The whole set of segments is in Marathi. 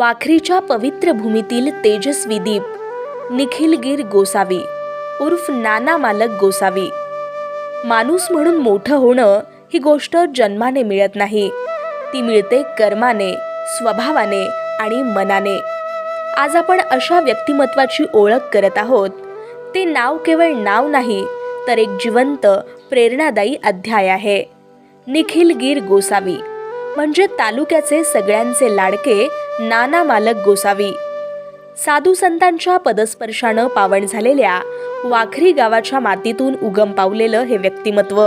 वाखरीच्या पवित्र भूमीतील तेजस्वी दीप. निखिलगीर गोसावी उर्फ नाना मालक गोसावी. माणूस म्हणून मोठं होणं ही गोष्ट जन्माने मिळत नाही. ती मिळते कर्माने स्वभावाने आणि मनाने. आज आपण अशा व्यक्तिमत्वाची ओळख करत आहोत. ते नाव केवळ नाव नाही तर एक जिवंत प्रेरणादायी अध्याय आहे. निखिलगीर गोसावी. म्हणजे तालुक्याचे सगळ्यांचे लाडके नाना मालक गोसावी. साधू संतांच्या पदस्पर्शानं पावन झालेल्या वाखरी गावाच्या मातीतून उगम पावलेलं हे व्यक्तिमत्व.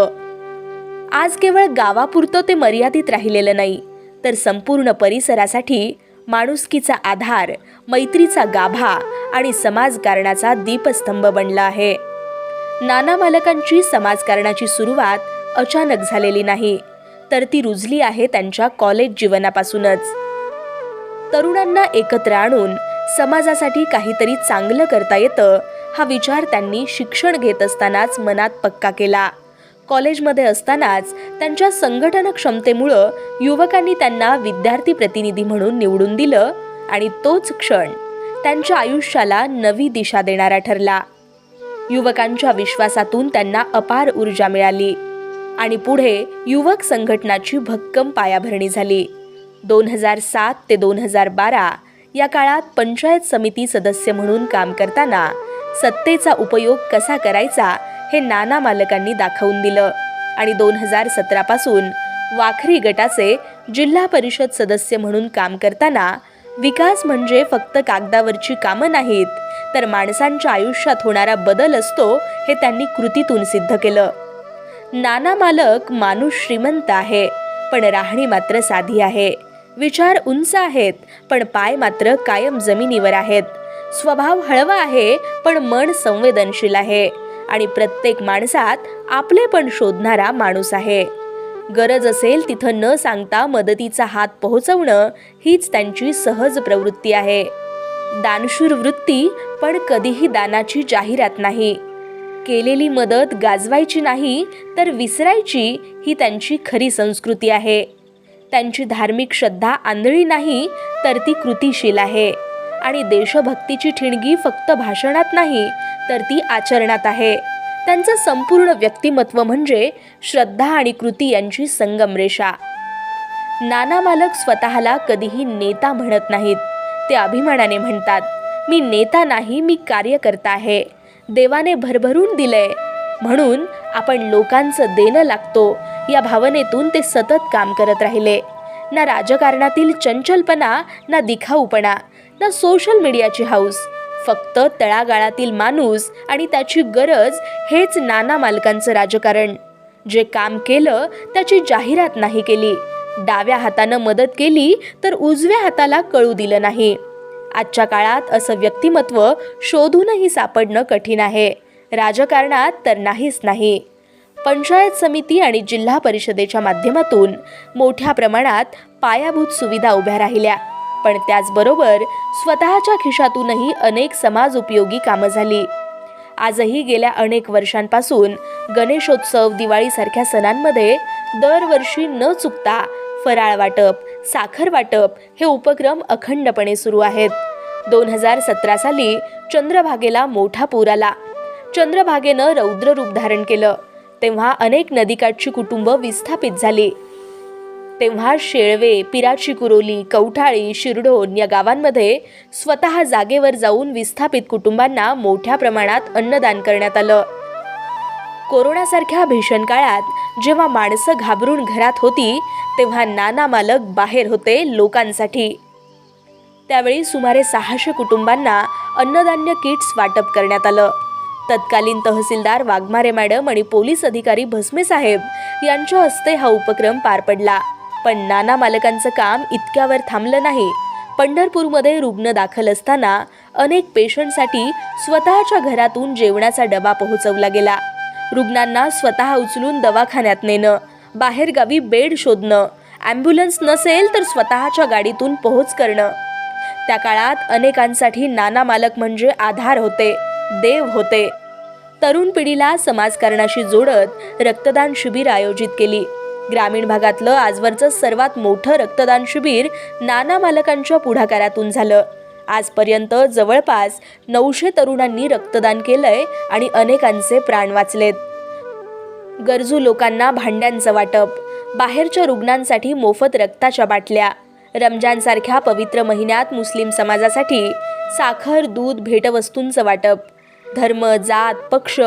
आज केवळ गावापुरतं ते मर्यादित राहिलेलं नाही तर संपूर्ण परिसरासाठी माणुसकीचा आधार मैत्रीचा गाभा आणि समाजकारणाचा दीपस्तंभ बनला आहे. नाना मालकांची समाजकारणाची सुरुवात अचानक झालेली नाही तर ती रुजली आहे त्यांच्या कॉलेज जीवनापासूनच. तरुणांना एकत्र आणून समाजासाठी काहीतरी चांगलं करता येतं हा विचार त्यांनी शिक्षण घेत असतानाच मनात पक्का केला. कॉलेजमध्ये असतानाच त्यांच्या संघटन क्षमतेमुळं युवकांनी त्यांना विद्यार्थी प्रतिनिधी म्हणून निवडून दिलं आणि तोच क्षण त्यांच्या आयुष्याला नवी दिशा देणारा ठरला. युवकांच्या विश्वासातून त्यांना अपार ऊर्जा मिळाली. आणि पुढे युवक संघटनाची भक्कम पायाभरणी झाली. दोन हजार सात ते दोन हजार बारा या काळात पंचायत समिती सदस्य म्हणून काम करताना सत्तेचा उपयोग कसा करायचा हे नाना मालकांनी दाखवून दिलं. आणि दोन हजार सतरापासून वाखरी गटाचे जिल्हा परिषद सदस्य म्हणून काम करताना विकास म्हणजे फक्त कागदावरची कामं नाहीत तर माणसांच्या आयुष्यात होणारा बदल असतो हे त्यांनी कृतीतून सिद्ध केलं. नाना मालक माणूस श्रीमंत आहे पण राहणी मात्र साधी आहे. विचार उंच आहेत पण पाय मात्र कायम जमिनीवर आहेत. स्वभाव हळवा आहे पण मन संवेदनशील आहे. आणि प्रत्येक माणसात आपले पण शोधणारा माणूस आहे. गरज असेल तिथं न सांगता मदतीचा हात पोहोचवणं हीच त्यांची सहज प्रवृत्ती आहे. दानशूर वृत्ती पण कधीही दानाची जाहिरात नाही. केलेली मदत गाजवायची नाही तर विसरायची ही त्यांची खरी संस्कृती आहे. त्यांची धार्मिक श्रद्धा आंधळी नाही तर ती कृतीशील आहे. आणि देशभक्तीची ठिणगी फक्त भाषणात नाही तर ती आचरणात आहे. त्यांचं संपूर्ण व्यक्तिमत्व म्हणजे श्रद्धा आणि कृती यांची संगमरेषा. नाना मालक स्वतःला कधीही नेता म्हणत नाहीत. ते अभिमानाने म्हणतात मी नेता नाही मी कार्यकर्ता आहे. देवाने भरभरून दिलंय. म्हणून आपण लोकांचं देणं लागतो. या भावनेतून ते सतत काम करत राहिले. ना राजकारणातील चंचलपणा ना दिखाऊपणा ना सोशल मीडियाची हाऊस. फक्त तळागाळातील माणूस आणि त्याची गरज हेच नाना मालकांचं राजकारण. जे काम केलं त्याची जाहिरात नाही केली. डाव्या हातानं मदत केली तर उजव्या हाताला कळू दिलं नाही. आजच्या काळात असं व्यक्तिमत्व शोधूनही सापडणं कठीण आहे. राजकारणात तर नाहीच नाही. पंचायत समिती आणि जिल्हा परिषदेच्या माध्यमातून मोठ्या प्रमाणात पायाभूत सुविधा उभ्या राहिल्या. पण त्याचबरोबर स्वतःच्या खिशातूनही अनेक समाज उपयोगी कामं झाली. आजही गेल्या अनेक वर्षांपासून गणेशोत्सव दिवाळीसारख्या सणांमध्ये दरवर्षी न चुकता फराळ वाटप साखर वाटप हे उपक्रम अखंडपणे सुरू आहेत. दोन हजार सतरा साली चंद्रभागेला मोठा पूर आला. चंद्रभागेनं रौद्र रूप धारण केलं. तेव्हा अनेक नदीकाठची कुटुंब विस्थापित झाली. तेव्हा शेळवे पिराची कुरोली कवठाळी शिरडोन या गावांमध्ये स्वतः जागेवर जाऊन विस्थापित कुटुंबांना मोठ्या प्रमाणात अन्नदान करण्यात आलं. कोरोनासारख्या भीषण काळात जेव्हा माणसं घाबरून घरात होती तेव्हा नाना मालक बाहेर होते लोकांसाठी. त्यावेळी सुमारे सहाशे कुटुंबांना अन्नधान्य किट्स वाटप करण्यात आलं. तत्कालीन तहसीलदार वाघमारे मॅडम आणि पोलीस अधिकारी भस्मे साहेब यांच्या हस्ते हा उपक्रम पार पडला. पण नाना मालकांचं काम इतक्यावर थांबलं नाही. पंढरपूरमध्ये रुग्ण दाखल असताना अनेक पेशंटसाठी स्वतःच्या घरातून जेवणाचा डबा पोहोचवला गेला. रुग्णांना स्वतः उचलून दवाखान्यात नेणं बाहेरगावी बेड शोधणं ॲम्ब्युलन्स नसेल तर स्वतःच्या गाडीतून पोहोच करणं. त्या काळात अनेकांसाठी नाना मालक म्हणजे आधार होते देव होते. तरुण पिढीला समाजकारणाशी जोडत रक्तदान शिबिर आयोजित केली. ग्रामीण भागातलं आजवरचं सर्वात मोठं रक्तदान शिबिर नाना मालकांच्या पुढाकारातून झालं. आजपर्यंत जवळपास नऊशे तरुणांनी रक्तदान केलंय आणि अनेकांचे प्राण वाचलेत. गरजू लोकांना भांड्यांचं वाटप बाहेरच्या रुग्णांसाठी मोफत रक्ताच्या बाटल्या रमजानसारख्या पवित्र महिन्यात मुस्लिम समाजासाठी साखर दूध भेटवस्तूंचं वाटप धर्म जात पक्ष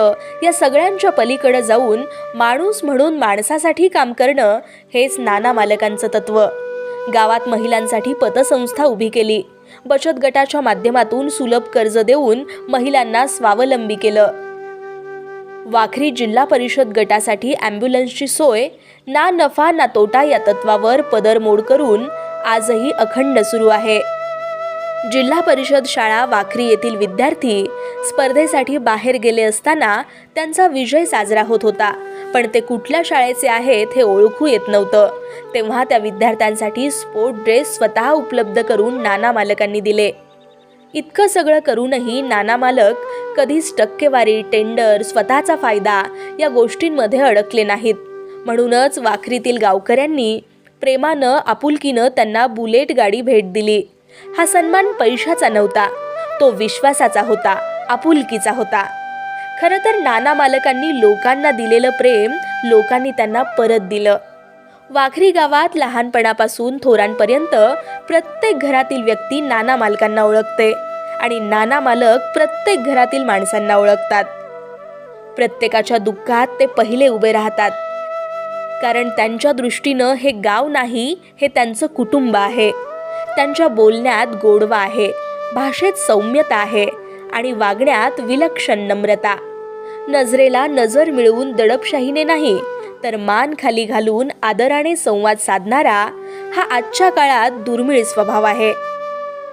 या सगळ्यांच्या पलीकडे जाऊन माणूस म्हणून माणसासाठी काम करणं हेच नाना मालकांचं तत्व. गावात महिलांसाठी पतसंस्था उभी केली. बचत गटाच्या माध्यमातून सुलभ कर्ज देऊन महिलांना स्वावलंबी केलं. वाखरी जिल्हा परिषद गटासाठी ॲम्ब्युलन्सची सोय ना नफा ना तोटा या तत्वावर पदरमोड करून आजही अखंड सुरू आहे. जिल्हा परिषद शाळा वाखरी येथील विद्यार्थी स्पर्धेसाठी बाहेर गेले असताना त्यांचा विजय साजरा होत होता पण ते कुठल्या शाळेचे आहेत हे ओळखू येत नव्हतं. तेव्हा त्या विद्यार्थ्यांसाठी स्पोर्ट ड्रेस स्वतः उपलब्ध करून नाना मालकांनी दिले. इतकं सगळं करूनही नाना मालक कधीच टक्केवारी टेंडर स्वतःचा फायदा या गोष्टींमध्ये अडकले नाहीत. म्हणूनच वाखरीतील गावकऱ्यांनी प्रेमानं आपुलकीनं त्यांना बुलेट गाडी भेट दिली. हा सन्मान पैशाचा नव्हता तो विश्वासाचा होता आपुलकीचा होता. खरं तर नाना मालकांनी लोकांना दिलेलं प्रेम लोकांनी त्यांना परत दिलं. वाखरी गावात लहानपणापासून थोरांपर्यंत प्रत्येक घरातील व्यक्ती नाना मालकांना ओळखते. आणि नाना मालक प्रत्येक घरातील माणसांना ओळखतात. प्रत्येकाच्या दुःखात ते पहिले उभे राहतात. कारण त्यांच्या दृष्टीनं हे गाव नाही हे त्यांचं कुटुंब आहे. त्यांच्या बोलण्यात गोडवा आहे भाषेत सौम्यता आहे आणि वागण्यात विलक्षण नम्रता. नजरेला नजर मिळवून दडपशाहीने नाही तर मान खाली घालून आदराने संवाद साधणारा हा आजच्या काळात दुर्मिळ स्वभाव आहे.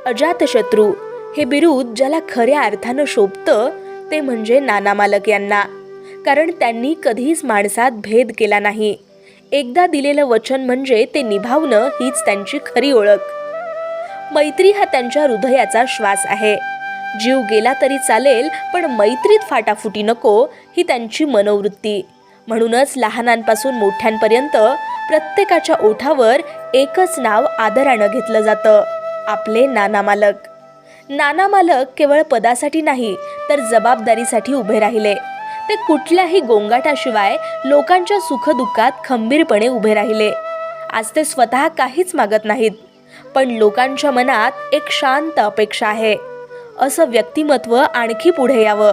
अजातशत्रू हे बिरुद ज्याला खऱ्या अर्थानं शोभतं ते म्हणजे नाना मालक यांना. कारण त्यांनी कधीच माणसात भेद केला नाही. एकदा दिलेलं वचन म्हणजे ते निभावणं हीच त्यांची खरी ओळख. मैत्री हा त्यांच्या हृदयाचा श्वास आहे. जीव गेला तरी चालेल पण मैत्रीत फाटाफुटी नको ही त्यांची मनोवृत्ती. म्हणूनच लहानांपासून मोठ्यांपर्यंत प्रत्येकाच्या ओठावर एकच नाव आदरानं घेतलं जातं आपले नाना मालक. नाना मालक केवळ पदासाठी नाही तर जबाबदारीसाठी उभे राहिले. ते कुठल्याही गोंगाटाशिवाय लोकांच्या सुखदुःखात खंबीरपणे उभे राहिले. आज ते स्वतः काहीच मागत नाहीत पण लोकांच्या मनात एक शांत अपेक्षा आहे. असं व्यक्तिमत्व आणखी पुढे यावं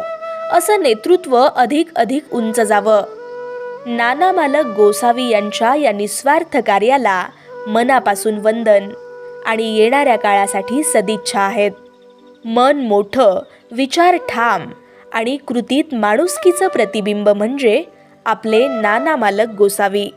असं नेतृत्व अधिक अधिक उंच जावं. नाना मालक गोसावी यांच्या या निस्वार्थ कार्याला मनापासून वंदन आणि येणाऱ्या काळासाठी सदिच्छा आहेत. मन मोठं विचार ठाम आणि कृतीत माणुसकीचं प्रतिबिंब म्हणजे आपले नाना मालक गोसावी.